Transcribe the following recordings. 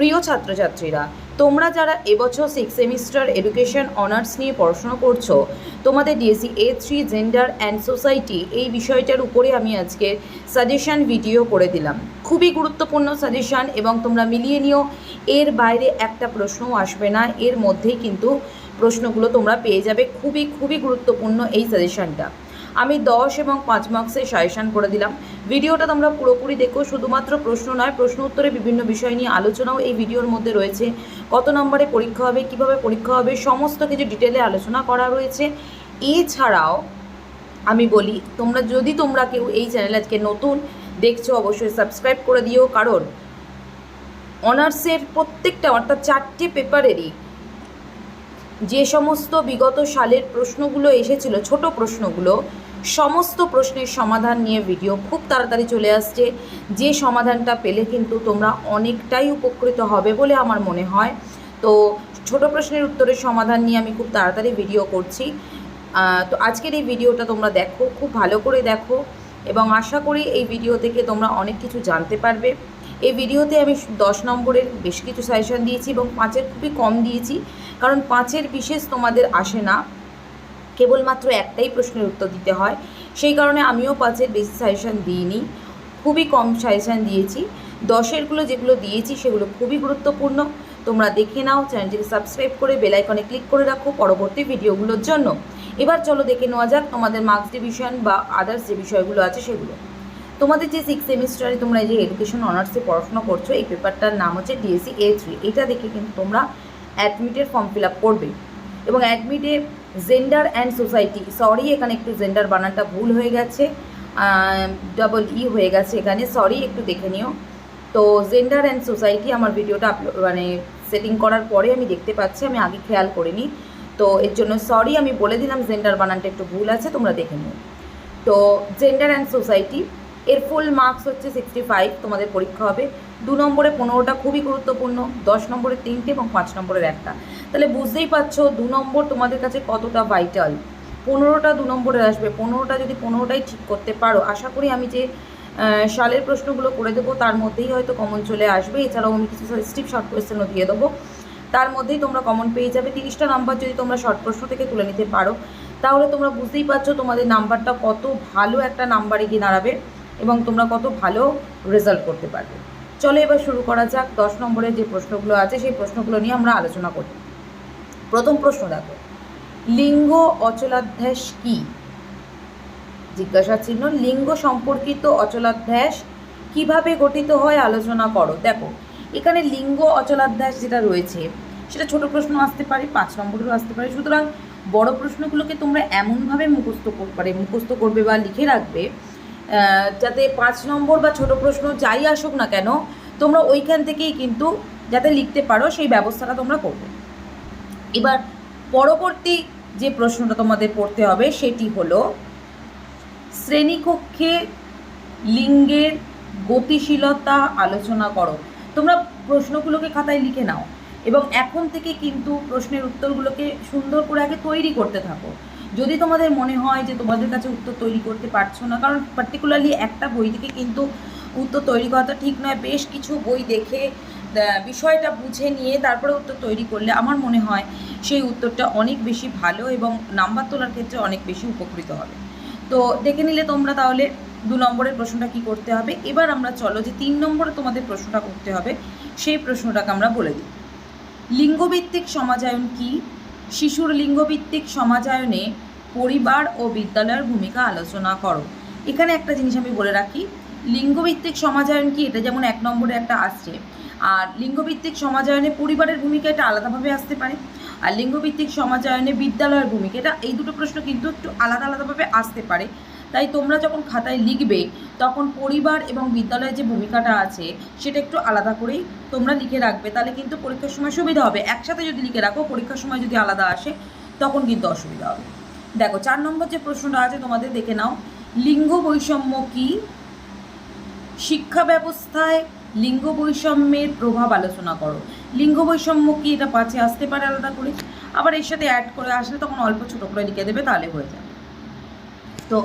প্রিয় ছাত্রছাত্রীরা, তোমরা যারা এবছর সিক্স সেমিস্টার এডুকেশন অনার্স নিয়ে পড়াশোনা করছ, তোমাদের DSC A three gender and society এই বিষয়টার উপরে আমি আজকে সাজেশন ভিডিও করে দিলাম। খুবই গুরুত্বপূর্ণ সাজেশান এবং তোমরা মিলিয়ে নিও। এর বাইরে একটা প্রশ্নও আসবে না, এর মধ্যেই কিন্তু প্রশ্নগুলো তোমরা পেয়ে যাবে। খুবই খুবই গুরুত্বপূর্ণ এই সাজেশনটা আমি দশ এবং পাঁচ মার্কসের সাজেশন করে দিলাম। ভিডিওটা তোমরা পুরোপুরি দেখো, শুধুমাত্র প্রশ্ন নয়, প্রশ্ন উত্তরে বিভিন্ন বিষয় নিয়ে আলোচনাও এই ভিডিওর মধ্যে রয়েছে। কত নম্বরে পরীক্ষা হবে, কীভাবে পরীক্ষা হবে, সমস্ত কিছু ডিটেলে আলোচনা করা রয়েছে। এছাড়াও আমি বলি, তোমরা যদি তোমরা কেউ এই চ্যানেল আজকে নতুন, দেখছ অবশ্যই সাবস্ক্রাইব করে দিও। কারণ অনার্সের প্রত্যেকটা, অর্থাৎ চারটে পেপারেরই যে সমস্ত বিগত সালের প্রশ্নগুলো এসেছিল, ছোট প্রশ্নগুলো, সমস্ত প্রশ্নের সমাধান নিয়ে ভিডিও খুব তাড়াতাড়ি চলে আসছে। যে সমাধানটা পেলে কিন্তু তোমরা অনেকটাই উপকৃত হবে বলে আমার মনে হয়। তো ছোট প্রশ্নের উত্তরের সমাধান নিয়ে আমি খুব তাড়াতাড়ি ভিডিও করছি। তো আজকের এই ভিডিওটা তোমরা দেখো, খুব ভালো করে দেখো এবং আশা করি এই ভিডিও থেকে তোমরা অনেক কিছু জানতে পারবে। এই ভিডিওতে আমি দশ নম্বরের বেশ কিছু সাজেশন দিয়েছি এবং পাঁচের খুবই কম দিয়েছি। কারণ পাঁচের বিশেষ তোমাদের আসে না। কেবলমাত্র একটাই প্রশ্নের উত্তর দিতে হয়। সেই কারণে আমিও পাঁচের বেশি সাজেশন দিইনি। খুবই কম সাজেশন দিয়েছি। দশেরগুলো যেগুলো দিয়েছি সেগুলো খুবই গুরুত্বপূর্ণ। তোমরা দেখে নাও, চ্যানেলটিকে সাবস্ক্রাইব করে বেল আইকনে ক্লিক করে রাখো পরবর্তী ভিডিওগুলোর জন্য। এবার চলো দেখে নেওয়া যাক তোমাদের মার্কস ডিভিশন বা আদার্স যে বিষয়গুলো আছে সেগুলো। তোমাদের যে সিক্স সেমিস্টারে তোমরা যে এডুকেশন অনার্সে পড়াশোনা করছ, এই পেপারটার নাম হচ্ছে ডিএসসি এ থ্রি এটা দেখে কিন্তু তোমরা অ্যাডমিটের ফর্ম ফিল আপ করবে। এবং অ্যাডমিটে জেন্ডার অ্যান্ড সোসাইটি সরি এখানে একটু জেন্ডার বানানটা ভুল হয়ে গেছে ডবল ই হয়ে গেছে এখানে সরি একটু দেখে নিও। তো জেন্ডার অ্যান্ড সোসাইটি আমার ভিডিওটা আপলোড মানে সেটিং করার পরে আমি দেখতে পাচ্ছি, আমি আগে খেয়াল করিনি। তো এর জন্য সরি আমি বলে দিলাম জেন্ডার বানানটা একটু ভুল আছে, তোমরা দেখে নিও। তো জেন্ডার অ্যান্ড সোসাইটি এর ফুল মার্কস হচ্ছে সিক্সটি ফাইভ তোমাদের পরীক্ষা হবে। দু নম্বরে পনেরোটা খুবই গুরুত্বপূর্ণ, দশ নম্বরে তিনটে এবং পাঁচ নম্বরের একটা। তাহলে বুঝতেই পারছ, দু নম্বর তোমাদের কাছে কতটা ভাইটাল পনেরোটা দু নম্বরে আসবে, পনেরোটা যদি পনেরোটাই ঠিক করতে পারো, আশা করি আমি যে সালের প্রশ্নগুলো করে দেবো, তার মধ্যেই হয়তো কমন চলে আসবে। এছাড়াও আমি কিছু স্টিপ শর্ট কোয়েশ্চেনও দিয়ে দেবো। তার মধ্যেই তোমরা কমন পেয়ে যাবে। তিরিশটা নাম্বার যদি তোমরা শর্ট প্রশ্ন থেকে তুলে নিতে পারো, তাহলে তোমরা বুঝতেই পারছ তোমাদের নাম্বারটা কত ভালো একটা নাম্বারে গিয়ে দাঁড়াবে। এবং তোমরা কত ভালো রেজাল্ট করতে পারবে। চলো এবার শুরু করা যাক। দশ নম্বরের যে প্রশ্নগুলো আছে, সেই প্রশ্নগুলো নিয়ে আমরা আলোচনা করি। প্রথম প্রশ্ন দেখো। লিঙ্গ অচলাধ্যাস কি? জিজ্ঞাসা চিহ্ন লিঙ্গ সম্পর্কিত অচলাধ্যাস কীভাবে গঠিত হয় আলোচনা করো। দেখো, এখানে লিঙ্গ অচলাধ্যাস যেটা রয়েছে, সেটা ছোট প্রশ্ন আসতে পারে, পাঁচ নম্বরেরও আসতে পারে। সুতরাং বড় প্রশ্নগুলোকে তোমরা এমনভাবে মুখস্থ করতে পারে মুখস্থ করবে বা লিখে রাখবে যাতে পাঁচ নম্বর বা ছোট প্রশ্ন যাই আসুক না কেন, তোমরা ওইখান থেকেই কিন্তু যাতে লিখতে পারো, সেই ব্যবস্থাটা তোমরা করবে। এবার পরবর্তী যে প্রশ্নটা তোমাদের পড়তে হবে, সেটি হলো, শ্রেণীকক্ষে লিঙ্গের গতিশীলতা আলোচনা করো। তোমরা প্রশ্নগুলোকে খাতায় লিখে নাও এবং এখন থেকে কিন্তু প্রশ্নের উত্তরগুলোকে সুন্দর করে আগে তৈরি করতে থাকো। যদি তোমাদের মনে হয় যে তোমাদের কাছে উত্তর তৈরি করতে পারছ না, কারণ পার্টিকুলারলি একটা বই থেকে কিন্তু উত্তর তৈরি করাটা ঠিক নয়। বেশ কিছু বই দেখে বিষয়টা বুঝে নিয়ে তারপরে উত্তর তৈরি করলে আমার মনে হয় সেই উত্তরটা অনেক বেশি ভালো এবং নাম্বার তোলার ক্ষেত্রে অনেক বেশি উপকৃত হবে। তো দেখে নিলে তোমরা তাহলে দু নম্বরের প্রশ্নটা কি করতে হবে? এবার আমরা চলো যে তিন নম্বরে তোমাদের প্রশ্নটা করতে হবে। সেই প্রশ্নটাকে আমরা বলে দিই। লিঙ্গভিত্তিক সমাজায়ন কি? শিশুর লিঙ্গভিত্তিক সমাজায়নে পরিবার ও বিদ্যালয়ের ভূমিকা আলোচনা করো। এখানে একটা জিনিস আমি বলে রাখি, লিঙ্গভিত্তিক সমাজায়ন কি? এটা যেমন এক নম্বরে একটা আসছে। আর লিঙ্গভিত্তিক সমাজায়নে পরিবারের ভূমিকা এটা আলাদাভাবে আসতে পারে। আর লিঙ্গভিত্তিক সমাজায়নে বিদ্যালয়ের ভূমিকা এটা, এই দুটো প্রশ্ন কিন্তু একটু আলাদা আলাদাভাবে আসতে পারে। তাই তোমরা যখন খাতায় লিখবে, তখন পরিবার এবং বিদ্যালয়ের যে ভূমিকাটা আছে, সেটা একটু আলাদা করেই তোমরা লিখে রাখবে। তাহলে কিন্তু পরীক্ষার সময় সুবিধা হবে। একসাথে যদি লিখে রাখো, পরীক্ষার সময় যদি আলাদা আসে, তখন কিন্তু অসুবিধা হবে। দেখো, চার নম্বর যে প্রশ্নটা আছে, তোমাদের দেখে নাও। লিঙ্গ বৈষম্য কি? শিক্ষা ব্যবস্থায় লিঙ্গ বৈষম্যের প্রভাব আলোচনা করো। লিঙ্গ বৈষম্য কি? এটা পাঁচে আসতে পারে আলাদা করে। আবার এর সাথে অ্যাড করে আসলে তখন অল্প ছোটো করে লিখে দেবে, তাহলে হয়ে যাবে। তো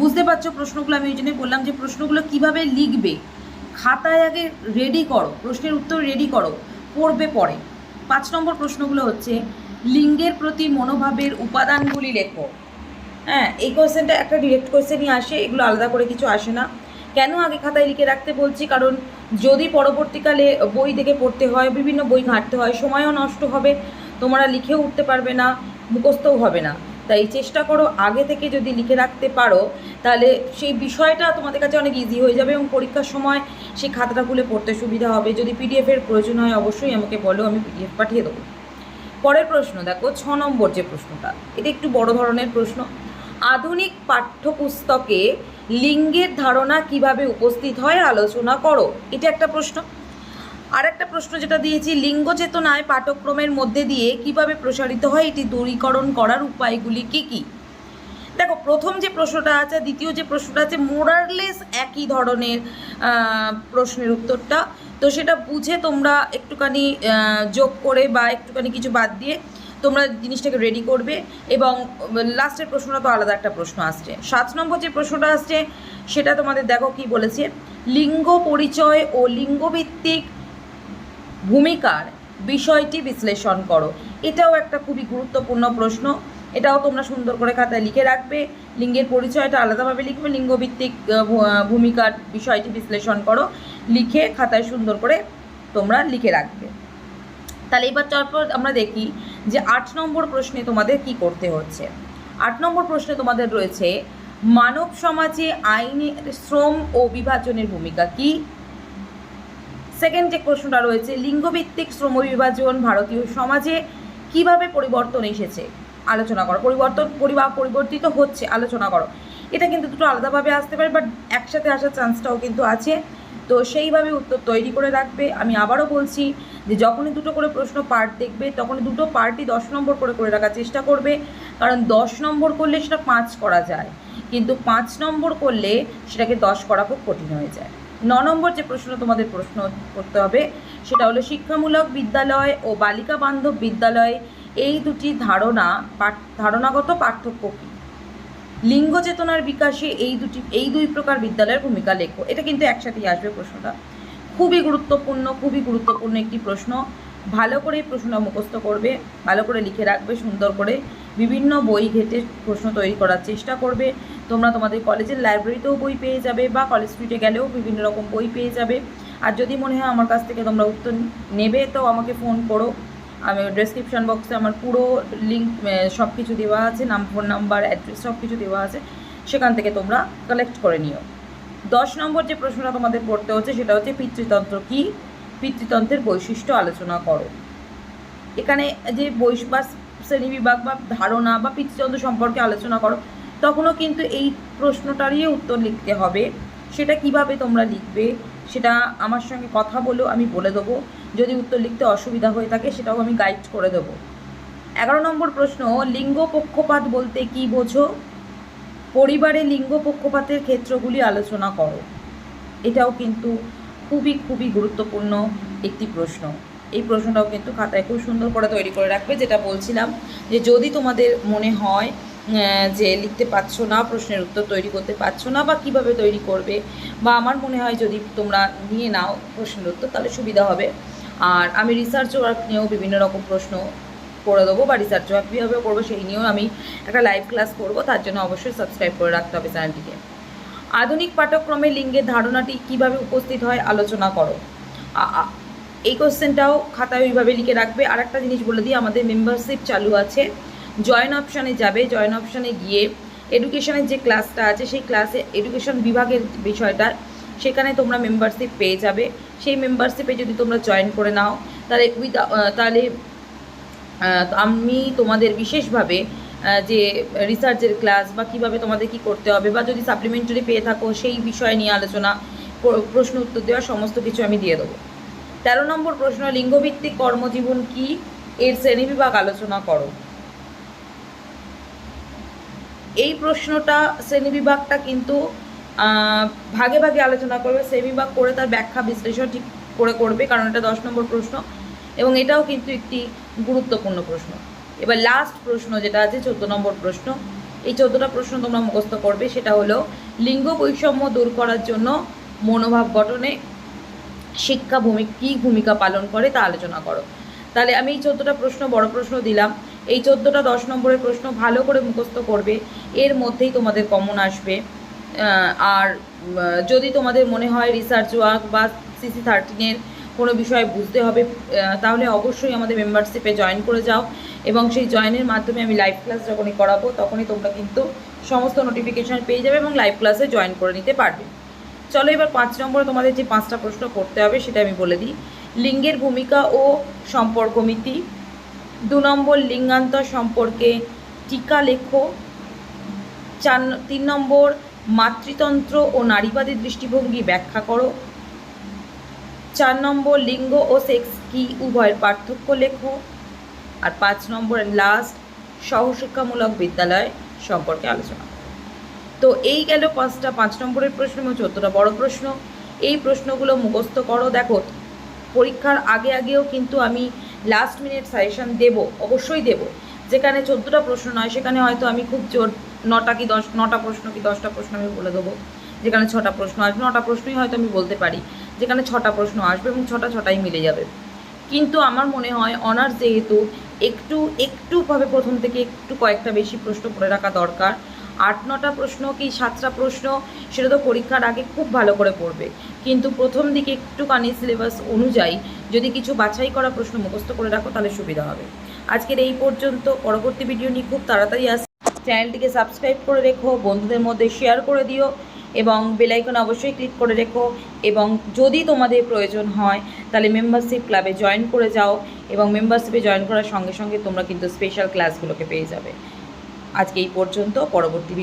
বুঝতে পারছ প্রশ্নগুলো, আমি ওই জন্যই বললাম যে প্রশ্নগুলো কীভাবে লিখবে? খাতায় আগে রেডি করো, প্রশ্নের উত্তর রেডি করো, পড়বে পরে। পাঁচ নম্বর প্রশ্নগুলো হচ্ছে, লিঙ্গের প্রতি মনোভাবের উপাদানগুলি লেখো। হ্যাঁ এই কোয়েশ্চেনটা একটা ডিরেক্ট কোয়েশ্চেনই আসে, এগুলো আলাদা করে কিছু আসে না। কেন আগে খাতায় লিখে রাখতে বলছি? কারণ যদি পরবর্তীকালে বই দেখে পড়তে হয়, বিভিন্ন বই ঘাঁটতে হয়, সময়ও নষ্ট হবে, তোমরা লিখেও উঠতে পারবে না, মুখস্থও হবে না। তাই চেষ্টা করো আগে থেকে যদি লিখে রাখতে পারো, তাহলে সেই বিষয়টা তোমাদের কাছে অনেক ইজি হয়ে যাবে এবং পরীক্ষার সময় সেই খাতাটা খুলে পড়তে সুবিধা হবে। যদি পিডিএফের প্রয়োজন হয় অবশ্যই আমাকে বলো, আমি পিডিএফ পাঠিয়ে দেবো। পরের প্রশ্ন, দেখো, ছ নম্বর যে প্রশ্নটা, এটা একটু বড় ধরনের প্রশ্ন। আধুনিক পাঠ্যপুস্তকে লিঙ্গের ধারণা কীভাবে উপস্থিত হয়, আলোচনা করো। এটা একটা প্রশ্ন। আর একটা প্রশ্ন যেটা দিয়েছি, লিঙ্গ চেতনায় পাঠক্রমের মধ্যে দিয়ে কীভাবে প্রসারিত হয়, এটি দূরীকরণ করার উপায়গুলি কি কি? দেখো, প্রথম যে প্রশ্নটা আছে, দ্বিতীয় যে প্রশ্নটা আছে মোরারলেস একই ধরনের প্রশ্নের উত্তরটা। তো সেটা বুঝে তোমরা একটুখানি যোগ করে বা একটুখানি কিছু বাদ দিয়ে তোমরা জিনিসটাকে রেডি করবে এবং লাস্টের প্রশ্নটা তো আলাদা একটা প্রশ্ন আসছে। সাত নম্বর যে প্রশ্নটা আসছে, সেটা তোমাদের দেখো কি বলেছে? লিঙ্গ পরিচয় ও লিঙ্গভিত্তিক ভূমিকার বিষয়টি বিশ্লেষণ করো। এটাও একটা খুবই গুরুত্বপূর্ণ প্রশ্ন। এটাও তোমরা সুন্দর করে খাতায় লিখে রাখবে। লিঙ্গের পরিচয়টা আলাদাভাবে লিখবে, লিঙ্গভিত্তিক ভূমিকার বিষয়টি বিশ্লেষণ করো। লিখে খাতায় সুন্দর করে তোমরা লিখে রাখবে। তাহলে এবার তারপর আমরা দেখি যে আট নম্বর প্রশ্নে তোমাদের কি করতে হচ্ছে। আট নম্বর প্রশ্নে তোমাদের রয়েছে, মানব সমাজে আইনে শ্রম ও বিভাজনের ভূমিকা কি? সেকেন্ড যে প্রশ্নটা রয়েছে, লিঙ্গভিত্তিক শ্রম বিভাজন ভারতীয় সমাজে কীভাবে পরিবর্তন এসেছে? আলোচনা করো। পরিবর্তন পরিবার পরিবর্তিত হচ্ছে, আলোচনা করো। এটা কিন্তু দুটো আলাদাভাবে আসতে পারে বাট একসাথে আসার চান্সটাও কিন্তু আছে। তো সেইভাবে উত্তর তৈরি করে রাখবে। আমি আবারও বলছি যে যখনই দুটো করে প্রশ্ন পার্ট দেখবে, তখনই দুটো পার্টই দশ নম্বর করে করে রাখার চেষ্টা করবে। কারণ দশ নম্বর করলে সেটা পাঁচ করা যায়। কিন্তু পাঁচ নম্বর করলে সেটাকে দশ করা খুব কঠিন হয়ে যায়। ন নম্বর যে প্রশ্ন তোমাদের প্রশ্ন করতে হবে, সেটা হলো শিক্ষামূলক বিদ্যালয় ও বালিকা বান্ধব বিদ্যালয়, এই দুটি ধারণা ধারণাগত পার্থক্য কী? লিঙ্গ চেতনার বিকাশে এই দুটি, এই দুই প্রকার বিদ্যালয়ের ভূমিকা লেখো। এটা কিন্তু একসাথেই আসবে প্রশ্নটা। খুবই গুরুত্বপূর্ণ খুবই গুরুত্বপূর্ণ একটি প্রশ্ন। ভালো করে এই প্রশ্নটা মুখস্থ করবে, ভালো করে লিখে রাখবে, সুন্দর করে বিভিন্ন বই ঘেটে প্রশ্ন তৈরি করার চেষ্টা করবে। তোমরা তোমাদের কলেজের লাইব্রেরিতেও বই পেয়ে যাবে বা কলেজ স্ট্রিটে গেলেও বিভিন্ন রকম বই পেয়ে যাবে। আর যদি মনে হয় আমার কাছ থেকে তোমরা উত্তর নেবে, তো আমাকে ফোন করো। আমি ডেসক্রিপশন বক্সে আমার পুরো লিঙ্ক সব কিছু দেওয়া আছে, নাম ফোন নাম্বার অ্যাড্রেস সব কিছু দেওয়া আছে। সেখান থেকে তোমরা কালেক্ট করে নিও। দশ নম্বর যে প্রশ্নটা তোমাদের পড়তে হচ্ছে, সেটা হচ্ছে পিতৃতন্ত্র কি? পিতৃতন্ত্রের বৈশিষ্ট্য আলোচনা করো। এখানে যে বৈশ বা শ্রেণীবিভাগ বা ধারণা বা পিতৃতন্ত্র সম্পর্কে আলোচনা করো, তখনও কিন্তু এই প্রশ্নটারই উত্তর লিখতে হবে। সেটা কীভাবে তোমরা লিখবে, সেটা আমার সঙ্গে কথা বলেও আমি বলে দেবো। যদি উত্তর লিখতে অসুবিধা হয়ে থাকে, সেটাও আমি গাইড করে দেবো। এগারো নম্বর প্রশ্ন, লিঙ্গ পক্ষপাত বলতে কি বোঝো? পরিবারে লিঙ্গ পক্ষপাতের ক্ষেত্রগুলি আলোচনা করো। এটাও কিন্তু খুবই খুবই গুরুত্বপূর্ণ একটি প্রশ্ন। এই প্রশ্নটাও কিন্তু খাতায় খুব সুন্দর করে তৈরি করে রাখবে, যেটা বলছিলাম যে যদি তোমাদের মনে হয় যে লিখতে পারছ না, প্রশ্নের উত্তর তৈরি করতে পারছ না বা কীভাবে তৈরি করবে, বা আমার মনে হয় যদি তোমরা নিয়ে নাও প্রশ্নের উত্তর, তাহলে সুবিধা হবে। আর আমি রিসার্চ ওয়ার্ক নিয়েও বিভিন্ন রকম প্রশ্ন করে দেবো, বা রিসার্চ ওয়ার্ক কীভাবে করব সেই নিয়েও আমি একটা লাইভ ক্লাস করব, তার জন্য অবশ্যই সাবস্ক্রাইব করে রাখতে হবে চ্যানেলটিকে আধুনিক পাঠ্যক্রমে লিঙ্গের ধারণাটি কীভাবে উপস্থিত হয় আলোচনা করো। এই কোশ্চেনটাও খাতায় ওইভাবে লিখে রাখবে। আর একটা জিনিস বলে দিই, আমাদের মেম্বারশিপ চালু আছে। জয়েন অপশানে যাবে। জয়েন অপশানে গিয়ে এডুকেশনের যে ক্লাসটা আছে, সেই ক্লাসে এডুকেশন বিভাগের বিষয়টা, সেখানে তোমরা মেম্বারশিপ পেয়ে যাবে। সেই মেম্বারশিপে যদি তোমরা জয়েন করে নাও, তাহলে উইথ তাহলে আমি তোমাদের বিশেষভাবে যে রিসার্চের ক্লাস বা কীভাবে তোমাদের কি করতে হবে বা যদি সাপ্লিমেন্টারি পেয়ে থাকো, সেই বিষয় নিয়ে আলোচনা প্রশ্ন উত্তর দেওয়া সমস্ত কিছু আমি দিয়ে দেবো। তেরো নম্বর প্রশ্ন, লিঙ্গভিত্তিক কর্মজীবন কি? এর শ্রেণীবিভাগ আলোচনা করো। এই প্রশ্নটা, শ্রেণীবিভাগটা কিন্তু ভাগে ভাগে আলোচনা করবে, শ্রেণীবিভাগ করে তার ব্যাখ্যা বিশ্লেষণ ঠিক করে করবে, কারণ এটা দশ নম্বর প্রশ্ন, এবং এটাও কিন্তু একটি গুরুত্বপূর্ণ প্রশ্ন। এবার লাস্ট প্রশ্ন যেটা আছে, চোদ্দ নম্বর প্রশ্ন। এই চোদ্দোটা প্রশ্ন তোমরা মুখস্থ করবে, সেটা হলো, লিঙ্গ বৈষম্য দূর করার জন্য মনোভাব গঠনে শিক্ষা ভূমি, কী ভূমিকা পালন করে তা আলোচনা করো। তাহলে আমি এই চোদ্দোটা প্রশ্ন, বড় প্রশ্ন দিলাম। এই চোদ্দোটা দশ নম্বরের প্রশ্ন ভালো করে মুখস্থ করবে, এর মধ্যেই তোমাদের কমন আসবে। আর যদি তোমাদের মনে হয় রিসার্চ ওয়ার্ক বা সিসি থার্টিনের কোনো বিষয় বুঝতে হবে তাহলে অবশ্যই আমাদের মেম্বারশিপে জয়েন করে যাও এবং সেই জয়েনের মাধ্যমে আমি লাইভ ক্লাস যখনই করাবো তখনই তোমরা কিন্তু সমস্ত নোটিফিকেশান পেয়ে যাবে এবং লাইভ ক্লাসে জয়েন করে নিতে পারবে। চলো এবার পাঁচ নম্বরে তোমাদের যে পাঁচটা প্রশ্ন করতে হবে সেটা আমি বলে দিই। লিঙ্গের ভূমিকা ও সম্পর্ক মিতি। দু নম্বর, লিঙ্গান্তর সম্পর্কে টিকা লেখো। চার তিন নম্বর, মাতৃতন্ত্র ও নারীবাদী দৃষ্টিভঙ্গি ব্যাখ্যা করো। চার নম্বর লিঙ্গ ও সেক্স কি? উভয়ের পার্থক্য লেখো। আর পাঁচ নম্বর লাস্ট সহশিক্ষামূলক বিদ্যালয় সম্পর্কে আলোচনা। তো এই গেল পাঁচটা। পাঁচ নম্বরের প্রশ্ন এবং চোদ্দোটা বড় প্রশ্ন। এই প্রশ্নগুলো মুখস্থ করো। দেখো, পরীক্ষার আগে আগেও কিন্তু আমি লাস্ট মিনিট সাজেশন দেব, অবশ্যই দেব। যেখানে চোদ্দোটা প্রশ্ন নয়, সেখানে হয়তো আমি খুব জোর নটা কি দশ, নটা প্রশ্ন কি দশটা প্রশ্ন আমি বলে দেবো। যেখানে ছটা প্রশ্ন আসবে নটা প্রশ্নই হয়তো আমি বলতে পারি। যেখানে ছটা প্রশ্ন আসবে এবং ছটা ছটাই মিলে যাবে। কিন্তু আমার মনে হয় অনার্স যেহেতু একটু একটুভাবে প্রথম থেকে একটু কয়েকটা বেশি প্রশ্ন করে রাখা দরকার। আট, নটা প্রশ্ন কি সাতটা প্রশ্ন, সেটা তো পরীক্ষার আগে খুব ভালো করে পড়বে। কিন্তু প্রথম দিকে একটুখানি সিলেবাস অনুযায়ী যদি কিছু বাছাই করা প্রশ্ন মুখস্থ করে রাখো, তাহলে সুবিধা হবে। আজকের এই পর্যন্ত। পরবর্তী ভিডিও নিয়ে খুব তাড়াতাড়ি আস চ্যানেলটিকে সাবস্ক্রাইব করে রেখো, বন্ধুদের মধ্যে শেয়ার করে দিও। এবং বেলাইকন অবশ্যই ক্লিক করে রেখো এবং যদি তোমাদের প্রয়োজন হয়, তাহলে মেম্বারশিপ ক্লাবে জয়েন করে যাও এবং মেম্বারশিপে জয়েন করার সঙ্গে সঙ্গে তোমরা কিন্তু স্পেশাল ক্লাসগুলোকে পেয়ে যাবে। আজকে এই পর্যন্ত, পরবর্তী ভিডিও